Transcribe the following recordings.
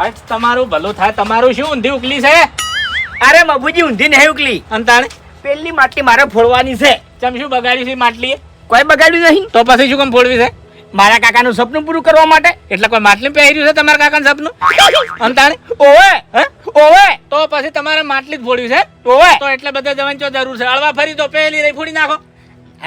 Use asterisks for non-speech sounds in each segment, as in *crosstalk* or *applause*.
હટ તમારું ભલું થાય. તમારું શું ઊંધી ઉકલી છે? અરે મફુજી ઊંધી નહીં ઉકલી. અંતાણે? પેલી માટલી મારે ફોડવાની છે. ચમ શું બગાડ્યું છે માટલી કોઈ બગાડ્યું નહીં? તો પછી શું કામ ફોડવી છે? મારા કાકાનું સપનું પૂરું કરવા માટે. એટલે કોઈ માટલી પહેર્યું છે તમારા કાકાનું સપનું? અંતાણે? ઓવે! હે? ઓવે! તો પછી તમારે માટલી જ ફોડવી છે? ઓવે! તો એટલે બધા જવાની ચો જરૂર છે. અળવા ફરી તો પહેલી રહી ફોડી નાખો.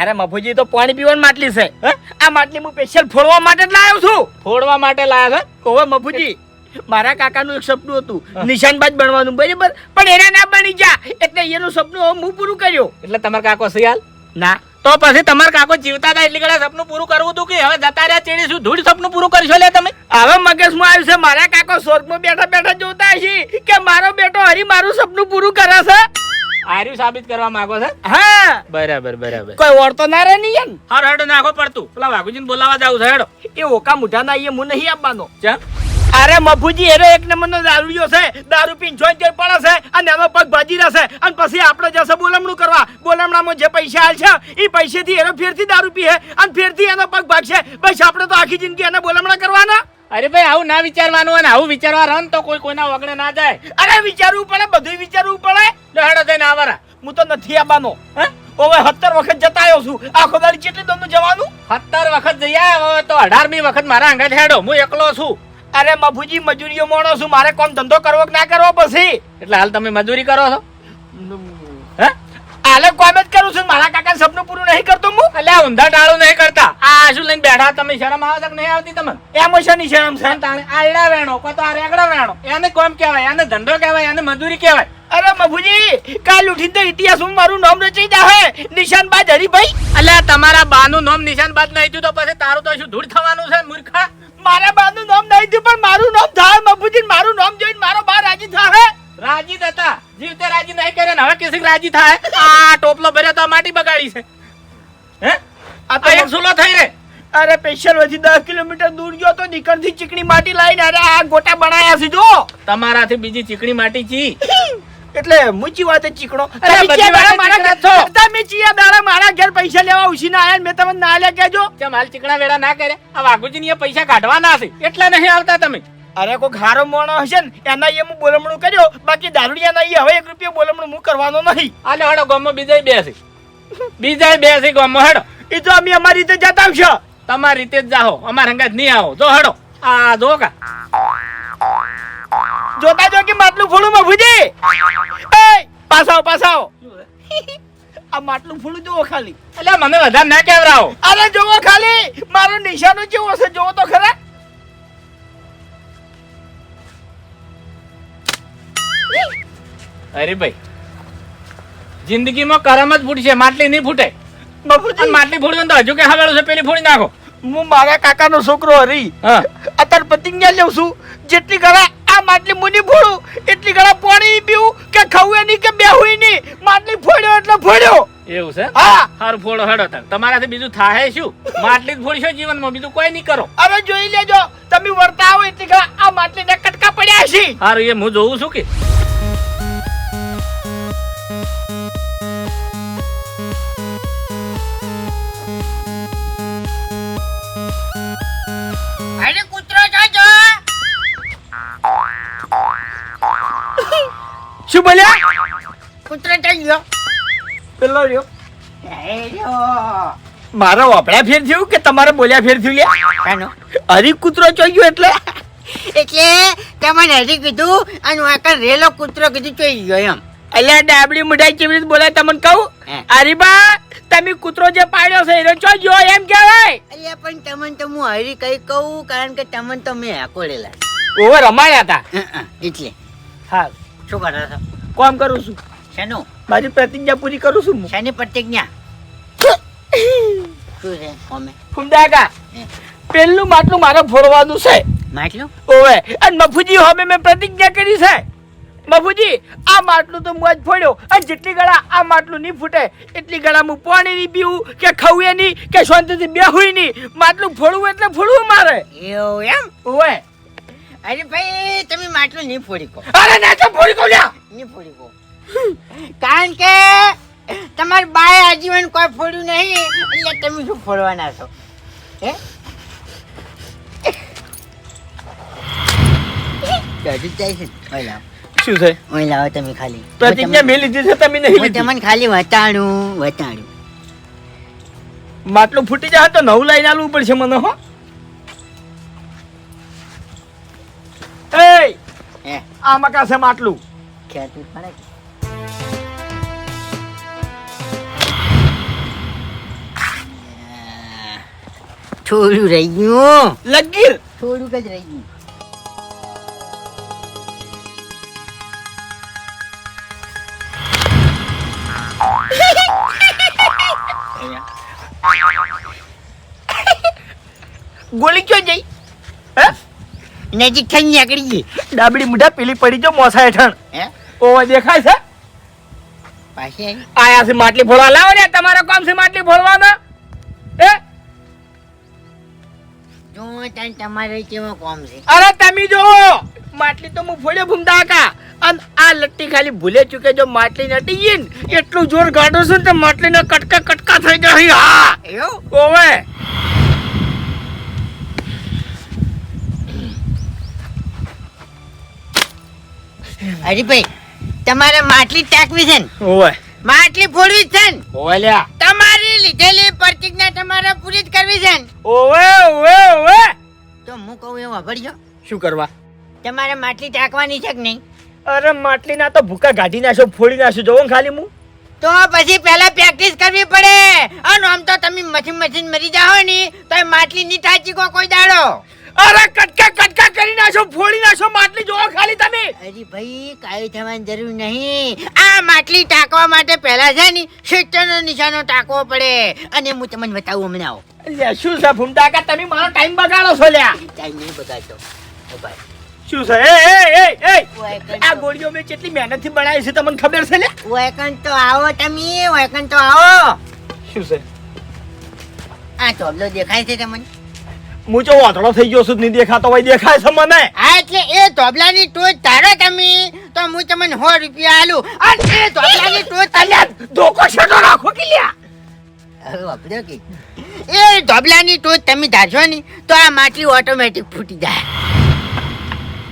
અરે મફુજી તો પાણી પીવાની માટલી છે. હે? આ માટલી હું સ્પેશિયલ ફોડવા માટે જ લાવ્યો છું. ફોડવા માટે લાવ્યો છે? ઓવે મફુજી મારા કાકાનું એક સપનું હતું. નિશાનબાજ બનવાનું બરાબર? પણ એના ના બની જા. એટલે એનું સપનું હું પૂરું કર્યું. એટલે તમારા કાકો સિયાલ ના. તો પછી તમારા કાકો જીવતા હતા એટલે સપનું પૂરું કરવું હતું કે હવે જતા રહ્યા ચેડી શું? ધૂળ સપનું પૂરું કરશો લે તમે? હવે મગજમાં આવ્યું છે? મારા કાકો સ્વર્ગમાં બેઠા બેઠા જોતા હશે કે મારો બેટો હરી મારું સપનું પૂરું કરે છે? આર્યું સાબિત કરવા માંગો છે? હા. બરાબર બરાબર. કોઈ ઓળતો ના રહે નહીં એમ હર હડો નાખો પડતું. પેલા વાઘુજીને બોલાવા જાવ છે હેડો. એ ઓકા મુઠા ના એ હું નહીં આપવાનો ચમ? અરે મફુજી એરો એક નંબરનો દારૂડિયો છે. દારૂ પીને જોઈ જોઈ પડે છે અને એનો પગ ભાજી રહેશે. અને પછી આપણે જશે બોલમણું કરવા. બોલમણામાં જે પૈસા હાલ છે એ પૈસેથી એનો ફેરથી દારૂ પીએ. અને ફેરથી એનો પગ ભાગશે. બસ આપણે તો આખી જિંદગી એને બોલમણા કરવાના. અરે ભાઈ આવું ના વિચારવાનું અને આવું વિચારવા રન તો કોઈ કોઈના વગડે ના જાય. અરે વિચારવું પડે બધું વિચારવું પડે. હેડો જઈને આવરા. હું તો નથી આવવાનો. હે? હવે સત્તર વખત જતા આવ્યો છું. આખો દાડી કેટલી દોનું જવાનું? સત્તર વખત જઈ આવ્યો હવે તો અઢારમી વખત મારા અંગત હેડો. હું એકલો છું. અરે બાપુજી મજૂરીઓ મોણો છું મારે કોમ ધંધો કરવો કે ના કરવો પછી? એટલે હાલ તમે મજૂરી કરો છો? હે? આલે કોમ જ કરું છું મારા કાકા સપનું પૂરું નહીં કરતો હું. એટલે ઊંધા ટાળું નહીં કરતા. આ શું લઈને બેઠા તમે શરમ આવે કે નહીં આવતી તમને? એમ શેની શરમ છે? તાણે આયડા વેણો કો તો આ રેગડા વેણો. એને કોમ કહેવાય એને ધંધો કહેવાય એને મજૂરી કહેવાય. અરે મભુજી કાલ ઉઠીને તો ઇતિહાસ હું મારું નામ રચી જાહે. નિશાનબાજ હરીભાઈ. એટલે તમારા બાનું નામ નિશાન બાદ નહીં થયું તો પછી તારું તો શું ધૂળ થવાનું છે મૂર્ખા? મારા બાનું નામ નહીં થયું પણ મારું નામ થાય મફુજી મારું નામ જોઈને મારો બા રાજી થાય રાજી હતા. જીવતે રાજી નહીં કરે ને હવે કેસી રાજી થાય આ ટોપલો ભર્યો તો માટી બગાડી છે. હે? આ આ તો એક સુલો થઈ રે. અરે સ્પેશિયલ વધી દસ કિલોમીટર દૂર ગયો તો નીકળથી ચીકણી માટી લાવીને અરે આ ગોટા બનાયા છે જો તમારાથી બીજી ચીકણી માટી ચી. *coughs* એટલે મુચી વાત ચીકણો. અરે તમે ચિયા દાડા મારા ઘેર- પૈસા લેવા આયા ને મેં તમને ના લે કેજો ચમ માલ ચીકણા વેળા ના કરે? આ વાઘુજી ની પૈસા કાઢવાના છે. એટલે નહીં આવતા તમે. અરે કોઈ ખારો મોણો હશે ને એના એ હું બોલમણું કર્યો. બાકી દારૂડિયા ના હવે એક રૂપિયા બોલમણું હું કરવાનો નહીં. આલે હડો ગમો બીજા બે છે બીજા બે છે ગામમાં હડો. એ તો અમે અમારી રીતે જતા આવશો. તમારી રીતે જ જાઓ. અમારા હંગાત નહીં આવો. જો હડો. આ જો કા. જોતા જો કે માટલું ફોડું મફુજી એ પાસાઓ પાસાઓ આ માટલું ફોડું જોવો ખાલી. એટલે મને વધારે ના કેવરાવો. અરે જોવો ખાલી મારો નિશાનો કેવો છે જોવો તો ખરા. અરે ભાઈ જિંદગીમાં કરમ જ ફૂટશે માટલી નહીં ફૂટે. માટલી ફોડી તો હજુ કે હવેલું છે પેલી ફૂડી નાખો. હું મારા કાકાનો છોકરો હરી. હા. અત્યારે પ્રતિજ્ઞા લઉં છું જેટલી ગળા આ માટલી મુની ફોડું એટલી ગળા પાણી પીવું કે ખાવું નહીં કે બેહું નહીં. માટલી ફોડ્યો એટલે ફોડ્યો. એવું છે? હા. સારું ફોડો હેડો તાર. તમારાથી બીજું થાય શું? માટલી જ ફોડશો જીવનમાં બીજું કોઈ નહીં કરો. હવે જોઈ લેજો. તમે વર્તા આવો એટલી ગળા આ માટલીને કટકા પડ્યા છે. હારું એ હું જોઉં છું કે શું બોલ્યા? કૂતરો થઈ ગયો પેલો રહ્યો. મારો વાપડા ફેર થયું કે તમારે બોલ્યા ફેર થયું લ્યા હરી કૂતરો ચોઈ ગયો એટલે? એટલે તમને હરી કીધું અને વાંકર રેલો કૂતરો કીધું ચોઈ ગયો એમ. એટલે ડાબડી મુઢાઈ કેવી રીતે બોલાય તમને કહું? હરીબા તમે કૂતરો જે પાડ્યો છે એનો ચોઈ ગયો એમ કહેવાય. અલ્યા પણ તમને તો હું હરી કઈ કહું કારણ કે તમને તો મેં હાકોડેલા. ઓવર રમાયા હતા એટલે. હા. શું કરો છો? કોમ કરું છું. શેનું? મારી પ્રતિજ્ઞા પૂરી કરું છું શેની પ્રતિજ્ઞા? શું છે કોમે? ફુમદાકા પેલું માટલું મારે ફોડવાનું છે. માટલું? ઓવે. અને મફુજી હવે મેં પ્રતિજ્ઞા કરી છે. બાપુજી આ માટલું તો મોજ ફોડ્યો. અને જેટલી ગળા આ માટલું નહીં ફૂટે એટલી ગળા હું પાણી નહીં પીવું કે ખાવું નહીં કે શાંતિથી બેહું નહીં. માટલું ફોડવું એટલે ફોડવું મારે. એવું એમ? ઓવે. અરે ભાઈ તમે માટલું નહીં ફોડી કહો. અરે ના તો ફોડી કહું લ્યા. નહીં ફોડી કહો. કારણ કે તમાર બાએ આજીવન કોઈ ફોડ્યું નહીં એટલે તમે શું ફોડવાના છો? હે? જાય છે. શું છે? ઓય લાવો તમે ખાલી. પ્રતિજ્ઞા મેં લીધી છે તમે નહીં લીધી. તમને ખાલી વટાડું વટાણું માટલું ફૂટી જાય તો નવું લઈને આલવું પડશે મને હો. હે આમાં કાશે માટલું? ખેતું પડે. કે? આ, થોડું રહી ગયું. લગીર! થોડુંક જ રહી ગયું. ગોળી ક્યાં જઈ હે? નજીક થઈ નીકળી ગઈ ડાબડી મુઢા પેલી પડી જો મોસા હેઠણ હે? ઓવા દેખાય છે? પાછી આયા છે માટલી ફોડવા. લાવો ને તમારો કામ છે માટલી ફોડવાના હે? જો તાન તમારે કેવો કોમ છે? અરે તમે જો માટલી તો હું ફોડ્યો ભૂમતા કા અને આ લટ્ટી ખાલી ભૂલે ચૂકે જો માટલી નટી ગઈ ને એટલું જોર કાઢો છું ને તો માટલીના કટકા કટકા થઈ જાય. હા. ઓવે. હરીભાઈ તમારે માટલી ટાકવી છે ને? ઓવે માટલી ફોડવી જ છે ને? ઓવે લ્યા. તમારી લીધેલી પ્રતિજ્ઞા તમારે પૂરી જ કરવી છે ને? ઓવે ઓવે ઓવે તો હું કહું એવું વાપરજો શું કરવા? તમારે માટલી ટાકવાની છે કે નહીં? અરે માટલીના તો ભૂકા કાઢી નાખો ફોડી નાખો જોવો ને ખાલી હું તો પછી પહેલા પ્રેક્ટિસ કરવી પડે. અને આમ તો તમે મશીન મશીન મરી જાઓ ને તો એ માટલી ની ટાચી કોઈ દાડો. અરે કટકા કટકા કરી નાખો ફોડી નાખો માટલી જોવો ખાલી તમે. અરે ભાઈ કાઈ થવાની જરૂર નહીં. આ માટલી ટાંકવા માટે પહેલા છે ને શેતરનો નિશાનો ટાંકવો પડે. અને હું તમને બતાવું હમણાં. આવો લે શું છે ફૂમટાકા તમે મારો ટાઈમ બગાડો છો લ્યા. ટાઈમ નહીં બગાડતો. ઓ ભાઈ. શું છે? એ એ એ એ. આ ગોળીઓ મેં કેટલી મહેનતથી બનાવી છે તમને ખબર છે ને વેકન તો આવો તમે વેકન તો આવો. શું છે? આ ટોબલો દેખાય છે તમને? હું જો વાતળો થઈ ગયો છું નહીં દેખાતો હોય દેખાય છે મને. હા એટલે એ તોબલાની ટોચ તારો તમે. તો હું તમને સો રૂપિયા આલું. અને એ તોબલાની ટોચ અલ્યા ધોકો છેડો રાખો કે લ્યા. હવે વાપર્યો કે. એ ધોબલાની ટોચ તમે ધારશો ને તો આ માટલી ઓટોમેટિક ફૂટી જાય.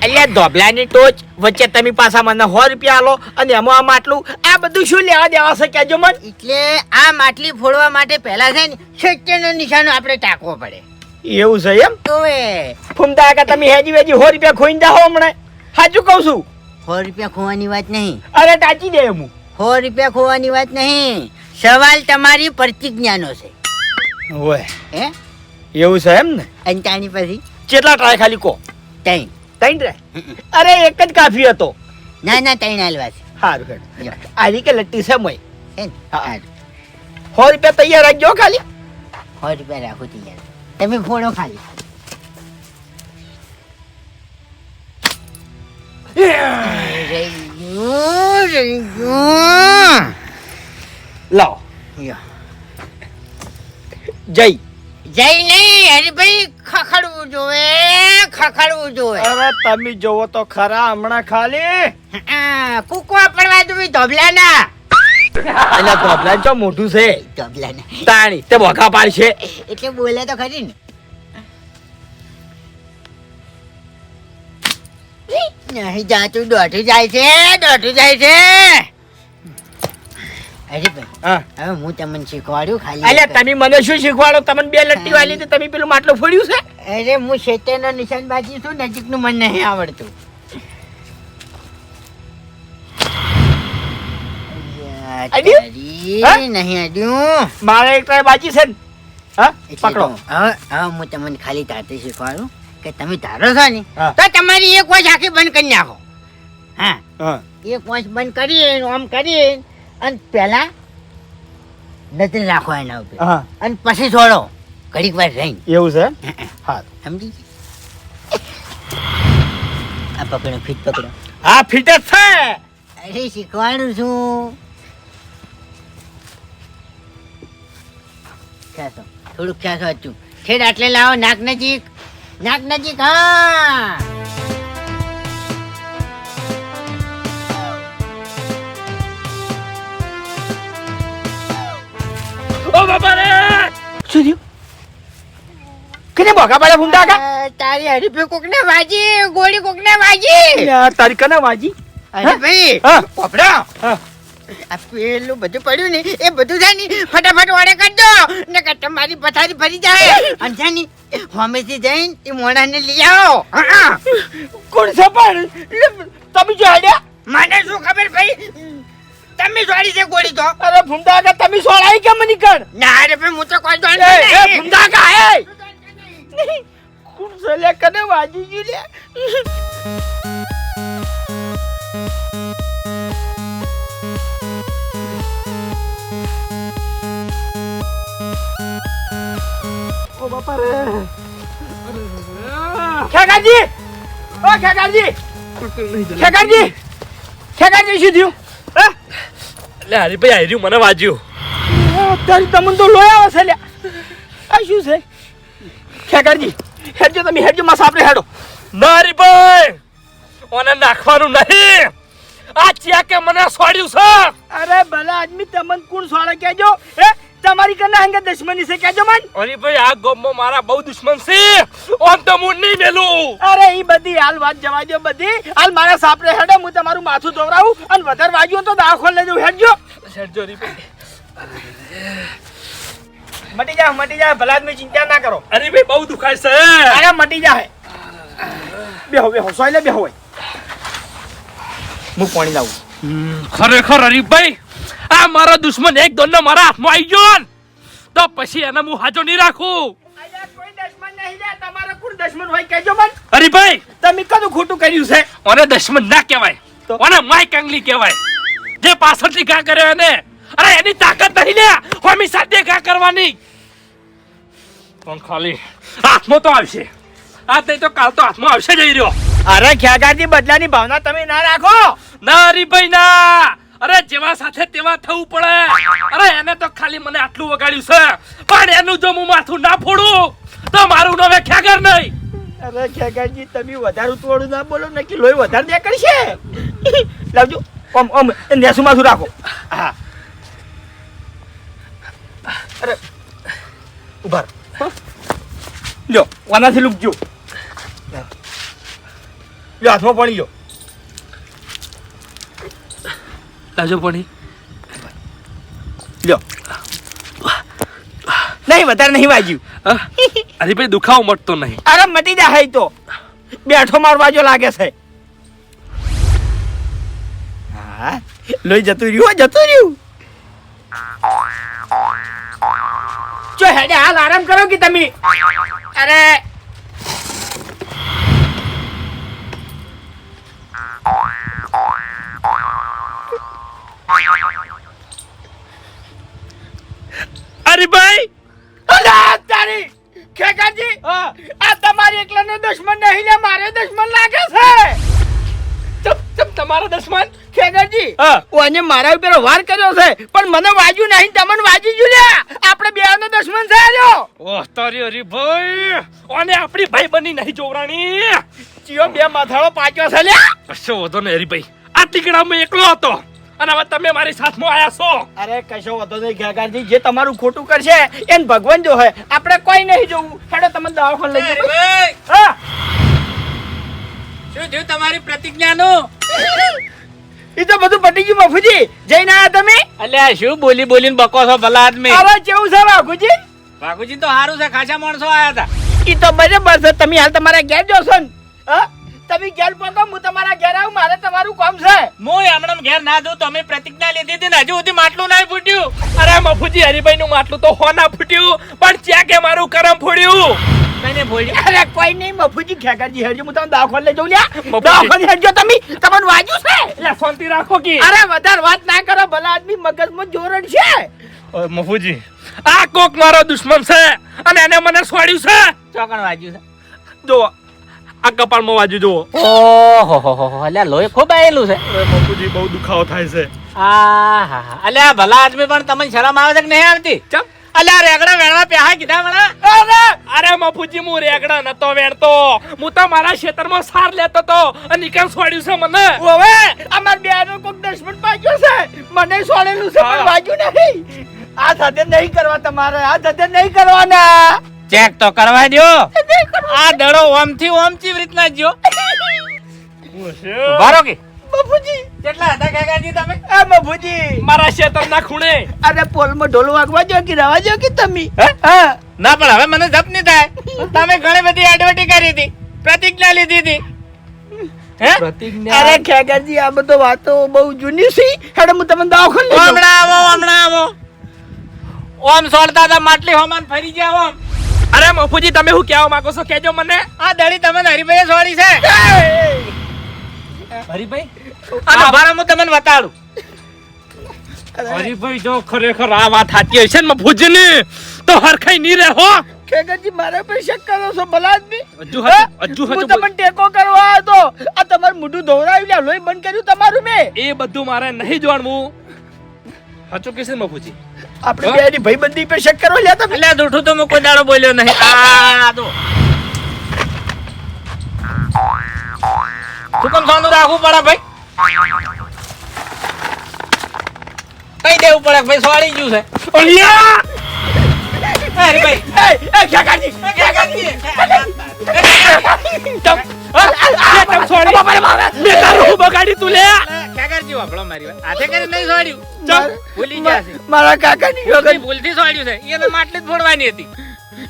એટલે ધોબલાની ટોચ વચ્ચે તમે પાછા મને સો રૂપિયા આલો અને એમાં આ માટલું આ બધું શું લેવા દેવા છે કેજો મને. એટલે આ માટલી ફોડવા માટે પહેલા છે ને સત્યનો નિશાનો આપણે ટાંકવો પડે. એવું છે એમ? ફૂમતા કા તમે હેજી વેજી સો રૂપિયા ખોઈને જાઓ હમણાં. સાચું કહું છું. સો રૂપિયા ખોવાની વાત નહીં. અરે ટાચી દે હું. સો રૂપિયા ખોવાની વાત નહીં. સવાલ તમારી પ્રતિજ્ઞાનો છે. ઓય. હે? એવું છે એમ ને? અંતાણી પછી? કેટલા ટ્રાય ખાલી કો? ત્રણ. ત્રણ ટ્રાય અરે એક જ કાફી હતો. ના ના ત્રણ હાલવા છે. સારું હેડ. આજી કે લટ્ટી છે મય? હે. સો રૂપિયા તૈયાર રાખજો ખાલી. સો રૂપિયા રાખો તૈયાર. તમે ફોડો ખાલી. લાવો. યો. જય. જય નહીં હરીભાઈ ખખડવું જોવે ખખડવું જોવે. અરે તમે જોવો તો ખરા હમણાં ખાલી. કૂકવા પડવા દઉં ધોબલાના. ધોબલા ચો મોટું છે? ધોબલાના તાણી તે ભોખા પાડશે એટલે બોલે તો ખરી ને. નહીં જાતું દોઢું જાય છે દોઢું જાય છે. હવે હું તમને શીખવાડું ખાલી અલ્યા તમે મને શું શીખવાડો? તમને બે લટ્ટી વાલી તો તમે પેલું માટલું ફોડ્યું છે? અરે હું શેતરનો નિશાનબાજી છું નજીકનું મને નહીં આવડતું. અડ્યું? નહીં અડ્યું મારે એક ટ્રાય બાકી છે ને. હા? પકડો. હવે હવે હું તમને ખાલી તાતે શીખવાડું કે તમે ધારો છો ને તો તમારી એક વોચ આખી બંધ કરી નાખો. હા? હા. એક વોચ બંધ કરી આમ કરી અને પહેલા નજર રાખો એના ઉપર. અને પછી છોડો. ઘડીક વાર રહીને. એવું છે? હા સમજી આ પકડો ફીટ પકડો. હા ફીટ જ છે. અરે શીખવાડું છું. ખ્યાસો થોડુંક ખેંચો હતું. છેડ આટલે લાવો નાક નજીક. નાક નજીક હા! ઓ બાપા રે! શું થયું? કને બોકા પાડે ફૂમતા કા તારી હરીફે કોકને વાજી ગોળી કોકને વાજી. તારી કને વાજી? હા. પોપડો હા. આ પેલું બધું પડ્યું ને એ બધું છે ને ફટાફટ ઓળે કરજો ને તમારી પથારી ફરી જાય. છે હોમેથી જઈને એ મોણાને લઈ આવો. કોણ તમે મને શું ખબર ભાઈ? તમે છે ગોળી તો. અરે ફૂમતા કા તમે સોળાઈ કેમ ની કર? ના રે ભાઈ હું તો કોઈ એ નહીં. કા એ! કોણ છે લે કને વાજી ગયું લે ખેગાજી ઓ ખેકાજી ખેકાજી ખેકાજી શું થયું? એટલે હરીભાઈ હર્યું મને વાજ્યું. અત્યારે તમને તો લોહી આવે છે લ્યા આ શું છે? ખેકાજી હેડજો તમે હેડજો માં સાપરે હેડો. ના હરીભાઈ ઓને નાખવાનું નહીં. આ ચેકે મને સોડ્યું છે. અરે ભલા આદમી તમને કોણ સોડે કેજો હે તમારી કને હંગે દુશ્મની છે કેજો મન. હરીભાઈ આ ગોમમાં મારા બહુ દુશ્મન છે. ઓન તો હું નહીં મેલું. અરે ઈ બધી હાલ વાત જવા દો બધી. હાલ મારા સાપરે હેડે હું તમારું માથું ધોવરાવું અને વધારે વાગ્યું તો દાખલ લઈ દઉં હેડજો. શેઠજો હરીભાઈ મટી જાય મટી જાય ભલા આદમી ચિંતા ના કરો. હરીભાઈ બહુ દુખાય છે. અરે મટી જાય બેહો બેહો સોયલે બેહો હોય. હું પાણી લાવું. ખરેખર હરીભાઈ આ મારો દુશ્મન એક દોડનો મારા હાથમાં આવી ગયો તો પછી એને હું હાજો નહીં રાખું. હરીભાઈ! તમે કદું ખોટું કર્યું છે? ઓને દશમન ના કહેવાય. ઓને માય કંગલી કહેવાય. જે પાછળથી ઘા કર્યો એને. અરે એની તાકાત નહીં લે હોમી સાથે ઘા કરવાની. પણ ખાલી? હાથમાં તો આવશે. આ તે તો કાલ તો હાથમાં આવશે જઈ રહ્યો. અરે ખ્યાગાજી બદલાની ભાવના તમે ના રાખો. ના હરીભાઈ ના. અરે, જેવા સાથે તેવા થવું પડે. અરે, એને તો ખાલી મને આટલું વગાડ્યું છે. પણ એનું જો હું માથું ના ફોડું, તો મારું નવે ખેગર નહીં. અરે, ખેગરજી, તમે વધારે ઉતવાળું ના બોલો ને કે લોહી વધારે દે કરશે લાવજો, ઓમ ઓમ નેસું માથું રાખો. હા. અરે, ઊભા જો વાનાથી લૂકજો લ્યો, હાથમાં પડી ગયો લાજો પડી લ્યો. નહીં વધારે નહીં વાગ્યું ભાઈ દુખાવો મટતો નહીં. અરે મટી જાય તો. બેઠો મારવા જો લાગે છે. હા લઈ જતું રહ્યું જતું રહ્યું. જો હેડે હાલ આરામ કરો કે તમે? અરે તમારો દશમન ખેગરજી કોને ઓને મારા ઉપર વાર કર્યો છે પણ મને વાજ્યું નહીં તમને વાજી ગયું લ્યા. આપણે બે નો છે. આર્યો ઓહ તારી હરીભાઈ ઓને આપણી ભાઈ બની નહીં જોવરાણી. ચિયો બે માથાળો પાક્યો છે લે કશો વધો ને હરીભાઈ આ ટીકડામાં એકલો હતો. અને હવે તમે મારી સાથમાં આયા છો. અરે કશો વધો નહીં ખેગાજી જે તમારું ખોટું કરશે એને ભગવાન જો હે. આપણે કોઈ નહીં જોવું. હેડો તમે દવાખાને લઈ જાઓ હા. શું થયું તમારી પ્રતિજ્ઞાનું? એ તો બધું પટી ગયું મફુજી જઈને આયા તમે? અલ્યા શું બોલી બોલીને બકો છો ભલા આદમી? કેવું છે બાપુજી? બાપુજી તો સારું છે ખાસા માણસો આયા હતા. ઈ તો બરાબર છે તમે હાલ તમારા ઘેર જોશો ને. હા? તમે ઘેર પહોંચો હું તમારા ઘેર આવું મારે તમારું કામ છે. હું હમણાં ઘેર ના દઉં તમે પ્રતિજ્ઞા લીધી હતી ને હજુ સુધી માટલું નહીં ફૂટ્યું. અરે મફુજી હરીભાઈ નું માટલું તો હો ના ફૂટ્યું પણ ચેક કે મારું કરમ કઈને ફોડ્યું અરે કોઈ નહીં મફુજી ખેગાજી હેડજો હું તમને દવાખાને લઈ જાઉં લ્યા. દવાખાને તમે. તમને વાગ્યું છે. એટલે શાંતિ રાખો કે. અરે વધારે વાત ના કરો ભલા આદમી મગજમાં જોરણ છે. મફુજી આ કોક મારો દુશ્મન છે અને એને મને છોડ્યું છે. ચોકણ વાગ્યું છે? જો આ કપાળમાં વાજુ જુઓ. ઓહો હો હો અલ્યા લોહી ખૂબ આયેલું છે. બાપુજી બહુ દુખાવો થાય છે. આ હા હા. અલ્યા ભલા આદમી પણ તમને શરમ આવે છે કે નહીં આવતી? ચમ. અલ્યા રેગડા વેણવા પ્યાહા કીધા વળા અરે મફુજી હું રેગડા નતો વેણતો. હું તો મારા ખેતરમાં સાર લેતો તો. અને નીકળ છોડ્યું છે મને. હવે અમાર બેનો કોક દુશ્મન પાક્યો છે. મને છોડેલું છે પણ. વાગ્યું નહીં આ સાથે નહીં કરવા તમારે આ સાથે નહીં કરવાના. ચેક તો કરવા દો આ દડો ઓમથી ઓમ ચીવ રીતના જ્યો બારો કે. બાપુજી. કેટલા હતા કાકાજી તમે? આ બાપુજી. મારા શેતરના ખૂણે. અરે પોલમાં ઢોલ વાગવા જો કે રવા જો કે તમે? હા? ના પણ હવે મને જપ નહીં થાય. તમે ઘણી બધી એડવર્ટી કરી હતી. પ્રતિજ્ઞા લીધી હતી. અરે ખેગાજી આ બધો વાતો બહુ જૂની છે. હેડો હું તમને દવાખાને હમણાં આવો હમણાં આવો ઓમ સોળતા હતા માટલી હોમાન ફરી ગયા ઓમ અરે મફુજી તમે શું કહેવા માંગો છો? કેજો મને. આ દળી તમે હરિભાઈ સોળી છે. હરીભાઈ? આ હું તમને બતાડું. હરીભાઈ જો ખરેખર આ વાત સાચી હશે ને મફુજી ની તો હરખાઈ નહીં રહે હો. ખેગાજી મારા પર શક કરો છો ભલા અજુ અજુ હે? તમને ટેકો કરવા આવ્યો તો આ તમાર મોઢું ધોવરાવી લ્યા લોહી બંધ કર્યું તમારું મેં. એ બધું મારે નહીં જાણવું સાચું કેસે મફુજી. આપણે બે ની ભાઈબંધી પર શક કરો લ્યા તમે? એટલે જૂઠું તો હું કોઈ દાડો બોલ્યો નહીં. આ તો શું કેમ સોનું રાખવું પડે ભાઈ? કઈ દેવું પડે ભાઈ? સોળી ગયું છે. અલિયા! અરે ભાઈ. એ એ ક્યાં કાઢી ક્યાં હા? મારી. ભૂલથી સોડ્યું છે. એને માટલી જ ફોડવાની હતી.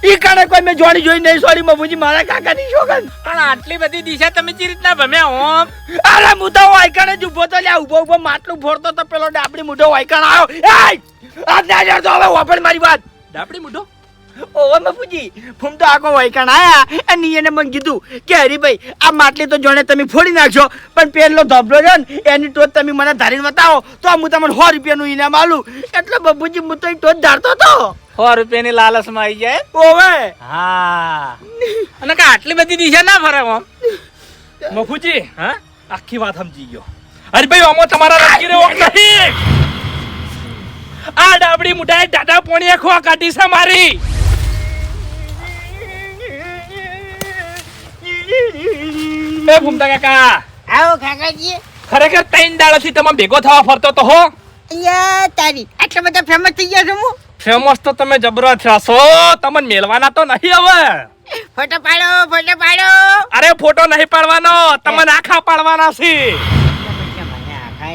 ઈ કારણે કોઈ મેં જોડી જોઈ નહીં સોરી બાબુજી મારા કાકાની છોકરી પણ આટલી બધી દિશા તમે જે રીતના ભમ્યા ઓમ અરે હું તો વાયકાણે જ ઊભો તો લ્યા ઊભો ઊભો માટલું ફોડતો તો પેલો ડાબડી મુઢો વાયકાણ આવ્યો. એય! આ ના તો હવે વાપર મારી વાત. ડાબડી મૂઢો? ઓવે મફુજી ફૂમ તો આખો વૈકણ આયા અને એને મને કીધું કે હરીભાઈ આ માટલી તો જોણે તમે ફોડી નાખશો પણ પેલો ધબલો છે ને એની ટોચ તમે મને ધારીને બતાવો તો હું તમને સો રૂપિયાનું ઇનામ આલું એટલે બબુજી હું તો ટોચ ધારતો હતો. સો રૂપિયાની લાલચમાં આવી જાય ઓવે. હા. અને કે આટલી બધી દિશા ના ફરે ઓમ મફુજી હા? આખી વાત સમજી ગયો. હરીભાઈ ભાઈ આમાં તમારા રાખી રહ્યો નહીં આ ડાબડી મુઠાએ દાદા પોણીએ ખો કાઢી છે મારી. એ ભૂમતા કાકા. આવો કાકાજી. ખરેખર ત્રણ દાડાથી તમે ભેગો થવા ફરતો તો હો. અહીંયા તારી. આટલા બધા ફેમસ થઈ ગયા છો હું. ફેમસ તો તમે જબરો થશો તમને મેળવાના તો નહીં હવે. ફોટો પાડો ફોટો પાડો. અરે ફોટો નહીં પાડવાનો. તમને આખા પાડવાના છે.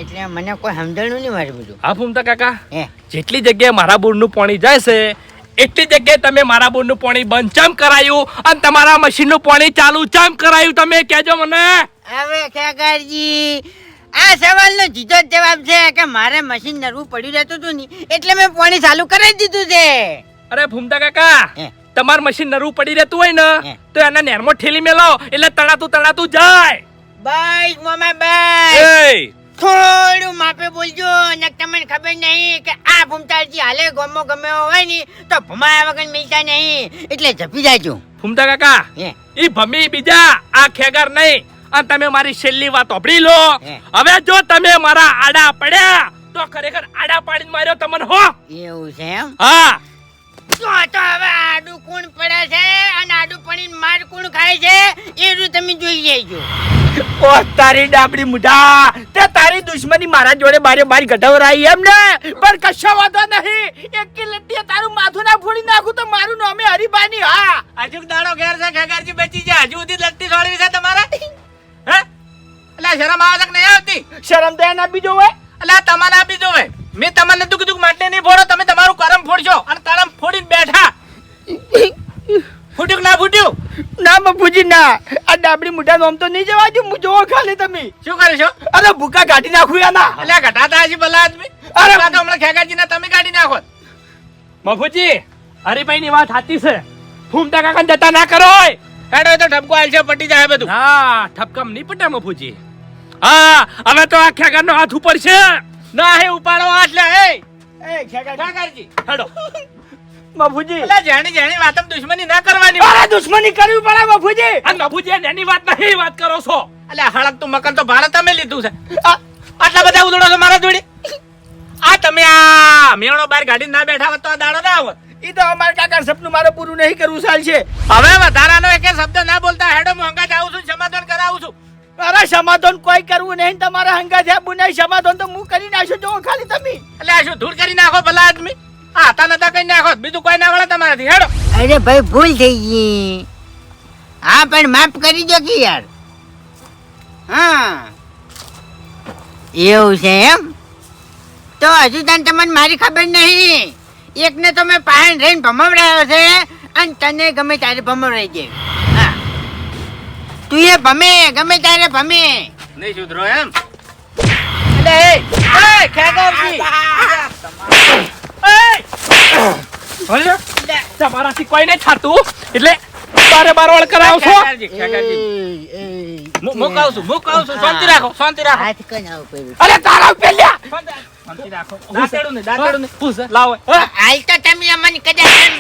એટલે મને કોઈ સમજણું નહીં મારું બધું. હા ભૂમતા કાકા. હે. જેટલી જગ્યાએ મારા બોરનું પાણી જાય છે એટલી જગ્યાએ તમે મારા બોરનું પાણી બંધ ચમ કરાયું અને તમારા મશીનનું પાણી ચાલુ ચમ કરાયું. તમે કહેજો મને. હવે કાકાજી આ સવાલનો જીતો જવાબ છે કે મારે મશીન નરવું પડ્યું રહેતું હતું ને એટલે મેં પાણી ચાલુ કરી દીધું છે. અરે ભૂમતા કાકા. તમારું મશીન નરવું પડી રહેતું હોય ને તો એના નેરમાં ઠેલી મેલો એટલે તળાતું તળાતું જાય. બાય મામા એ થોડું માપે બોલજો અને તમને ખબર નહીં કે આ ભૂમતાળજી હાલે ગમો ગમે હોય ને તો ભમાયા વગર મિલતા નહીં. એટલે જપી જાજો. ભૂમતા કાકા હે. ઈ ભમી બીજા આ ખેગર નહીં. અને તમે મારી છેલ્લી વાત ઓપડી લો. હવે જો તમે મારા આડા પડ્યા તો ખરેખર આડા પાડીને માર્યો તમને હો. એવું છે એમ? હા. તો તો હવે કોણ પડે છે? અને આડું પડીને માર કોણ ખાય છે? એ રૂ તમે જોઈ જઈજો ઓ તારી ડાબડી મુઢા તે તારી દુશ્મની મારા જોડે બારે બારી ગઢવરાઈ એમ ને? પણ કશો વાંધો નહીં. એક કિલટી તારું માથું ના ફોડી નાખું તો મારું નામે હરિબાની હા. હજુ દાડો ઘેર છે ખેગારજી બચી જાય હજુ સુધી લગતી છોડવી છે તમારે? હે? એટલે શરમ આવે કે નહીં આવતી? શરમ તો એને આપી હોય એટલે તમારા આપી જોવે. મેં તમને નતું કીધું માટે નહીં ફોડો તમે તમારું કરમ ફોડશો અને તળમ ફોડીને બેઠા ફૂટ્યું કે ના ફૂટ્યું ના બાપુજી ના. આ ડાબડી મુઢા નોમ તો નહીં જવા દઉં. હું જોવો ખાલી તમે. શું કરશો અરે ભૂકા કાઢી નાખું એના. એટલે આ ઘટાતા હજી ભલા આદમી? અરે! તો હમણાં ખેગાજી ના તમે કાઢી નાખો. મફુજી હરિભાઈ ની વાત સાચી છે. ફૂમતા કાકા જતા ના કરો. હેડો તો ઠપકો આલ છે પટી જાય બધું. હા ઠપકમ નહીં પટે મફુજી. હા હવે તો આ ખેગાર નો હાથ ઉપર છે. ના હે ઉપાડો આટલે એ એ ખેગાર ખેગારજી હેડો. બાપુજી. એટલે જેણી જેણી વાતમ દુશ્મની ના કરવાની. અરે દુશ્મની કરવી પડે બાપુજી. આ બાપુજી એની વાત નહીં વાત કરો છો. એટલે હળક તો મકર તો ભારત અમે લીધું છે. આટલા બધા ઉદડો છો મારા જોડે? આ તમે આ મેણો બાર ગાડી ના બેઠા હોત તો આ દાડો ના આવત ઈ તો અમાર કાકા સપનું મારે પૂરું નહીં કરવું સાલ છે. હવે વધારાનો એક શબ્દ ના બોલતા હેડો હું જાઉં છું સમાધાન કરાવું છું. અરે સમાધાન કોઈ કરવું નહીં તમારા હંગા છે બુનાઈ સમાધાન તો હું કરી નાખું જો ખાલી તમે. એટલે શું ધૂળ કરી નાખો ભલા આદમી? આ હતા નતા કઈ નાખો બીજું કોઈ ના વળે તમારાથી હેડો. અરે ભાઈ ભૂલ થઈ ગઈ. હા પણ માફ કરી દો કે યાર. હા. એવું છે એમ? તો હજુ તને તમને મારી ખબર નહીં. એકને તો મેં પાહણ રહીને ભમવડાયો છે અને તને ગમે ત્યારે ભમવડાઈ દે. હા. તું એ ભમે ગમે ત્યારે ભમે. નહીં સુધરો એમ. એટલે એ ખેગાવજી *laughs* તમારાથી કોઈ નહીં થતું એટલે બારે બાર વળ કરાવો છો. કહું છું હું કહું છું શાંતિ રાખો શાંતિ રાખો. હાથ કઈ આવું કર્યું અરે તારા પેલ્યા શાંતિ રાખો દાંતેડું નહીં દાંતેડું નહીં. લાવો હાલ તો તમે અમને કદાચ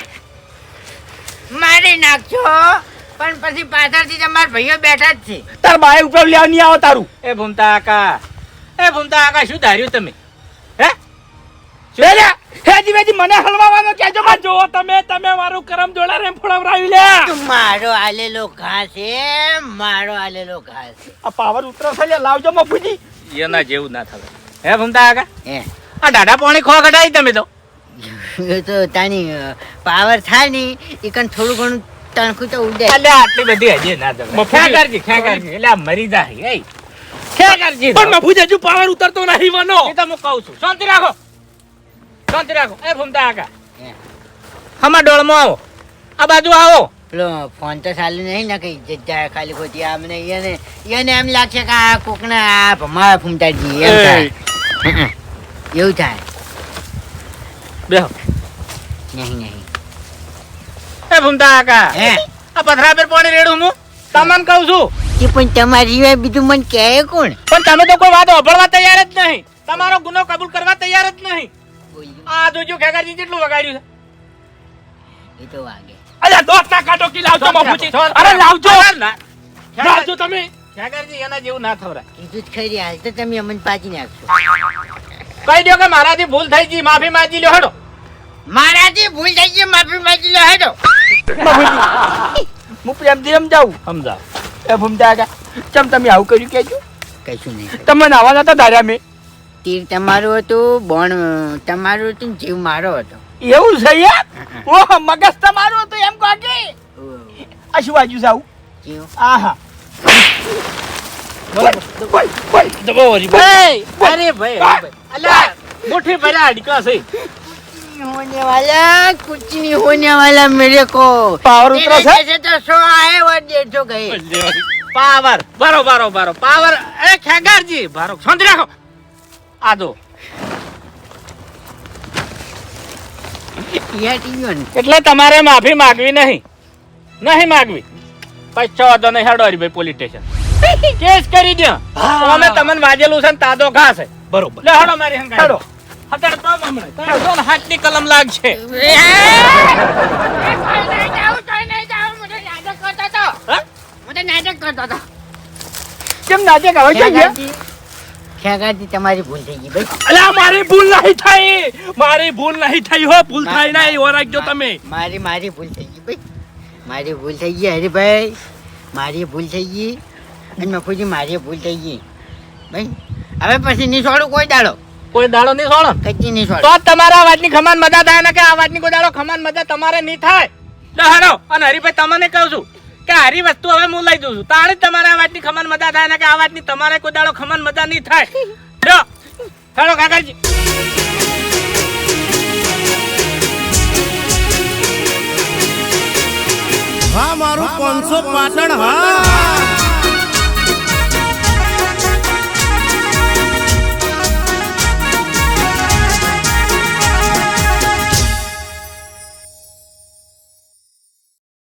મારી નાખજો પણ પછી પાછળથી તમારા ભાઈઓ બેઠા જ છે. તાર બાય ઉપર લેવા નહીં આવો તારું. એ ભૂમતા કાકા એ ભૂમતા કાકા શું ધાર્યું તમે? હેજી વેજી મને હલવાવાનો કહેજો આ જુઓ તમે તમે મારું કરમ જોડા રેમ ફોડાવરાવી લે. મારો આલેલો ઘાસ છે મારો આલેલો ઘાસ આ પાવર ઉતરો છે લે લાવજો મફુજી. એના જેવું ના થવે હે ભૂમતા હે. આ દાડા પાણી ખો કઢાઈ તમે તો. એ તો તાની પાવર થાય ને એ કણ થોડું ઘણું તણખું તો ઉડે. અલ્યા આટલી બધી હજી ના થવે મફુજી. ખેગારજી ખેગારજી એટલે મરી જાય એ ખેગારજી પણ મફુજ હજુ પાવર ઉતરતો નહીં વનો. એ તો હું કહું છું. શાંતિ રાખો. શાંતિ રાખો. એ ભૂમતા કાકા હે. હમણાં ડોળમાં આવો. આ બાજુ આવો. પેલો ફોન તો ચાલુ નહીં ને કઈ જગ્યાએ ખાલી ખોટી આમને એને એને એમ લાગશે કે આ કોકને આ ભમા ફૂમતાજી એમ થાય. એવું થાય. બેહો. નહીં નહીં. એ ફૂમતા આકા હે? આ પથરા પર પાણી રેડું હું. તમને કહું છું. એ પણ તમારી સિવાય બીજું મને કહે કોણ? પણ તમે તો કોઈ વાત સાંભળવા તૈયાર જ નહીં. તમારો ગુનો કબૂલ કરવા તૈયાર જ નહીં. આ જોજો ખેગારજી કેટલું વગાડ્યું છે. એ તો વાગે. અલ્યા દોત ના કાઢો કે લાવજો મફુજી અરે લાવજો. લાવજો તમે. ખેગારજી એના જેવું ના થવરાય કીધું જ ખરી હાલ તો તમે અમને પાછી નાખશો. કહી દો કે મારાથી ભૂલ થઈ ગઈ માફી માંગી લો હેડો. મારાથી ભૂલ થઈ ગઈ માફી માંગી લો હેડો. હું પ્રેમથી સમજાવ. એ ભૂમતા ચમ તમે આવું કર્યું કેજો કશું નહીં. તમે નાવા નતા ધાર્યા મેં. તીર તમારું હતું બોણ તમારું હતું ને જીવ મારો હતો એવું છે યાર ઓહ મગજ તમારું હતું એમ કહો કે આ શું બાજુ છે આવું જીવ આહા એ, અરે ભાઈ અરે ભાઈ અલ્યા મુઠ્ઠી ભર્યા અડકા છે होने वाला कुछ नहीं होने वाला मेरे को પાવર ઉતરો तेरे છે जैसे तो सौ आए और डेढ़ सौ गए પાવર બારો બારો બારો પાવર એ ખેગારજી બારો શાંતિ રાખો આ આદો એટલે તમારે માફી માગવી નહીં. નહીં માગવી. પૈસા વાંધો નહીં હેડો હરીભાઈ પોલીસ સ્ટેશન કેસ કરી દે. અમે તમને વાજેલું છે તાદો ઘાસ છે. બરોબર. લે હડો મારી હંગા હડો. હતર તો હમણે. તારો હાથની કલમ લાગશે. કેમ નાટક કરતો હતો. કેમ નાટક આવે છે ખેગાજી તમારી ભૂલ થઈ ગઈ ભાઈ અલ્યા મારી ભૂલ નહીં થઈ. મારી ભૂલ નહીં થઈ હો ભૂલ થાય નહીં એવો રાખજો તમે. મારી મારી ભૂલ થઈ ગઈ ભાઈ મારી ભૂલ થઈ ગઈ હરીભાઈ. મારી ભૂલ થઈ ગઈ. અને મફુજી મારી ભૂલ થઈ ગઈ. ભાઈ હવે પછી નહીં છોડું કોઈ દાડો. કોઈ દાડો નહીં સોળો કચ્ચી નહીં તો તમારા અવાજની ખમાન મજા થાય ને કે આ અવાજની કોઈ દાડો ખમાન મજા તમારે નહીં થાય. હેડો અને હરીભાઈ તમને કહું છું કે હારી વસ્તુ હવે હું લઈ દઉં છું. તાણે તમારે તમારા અવાજની ખમાન મજા થાય ને કે આ અવાજની તમારે કોઈ દાડો ખમન મજા નહીં થાય. જો હેડો કાકાજી. હા મારું પાંચસો પાટણ હા.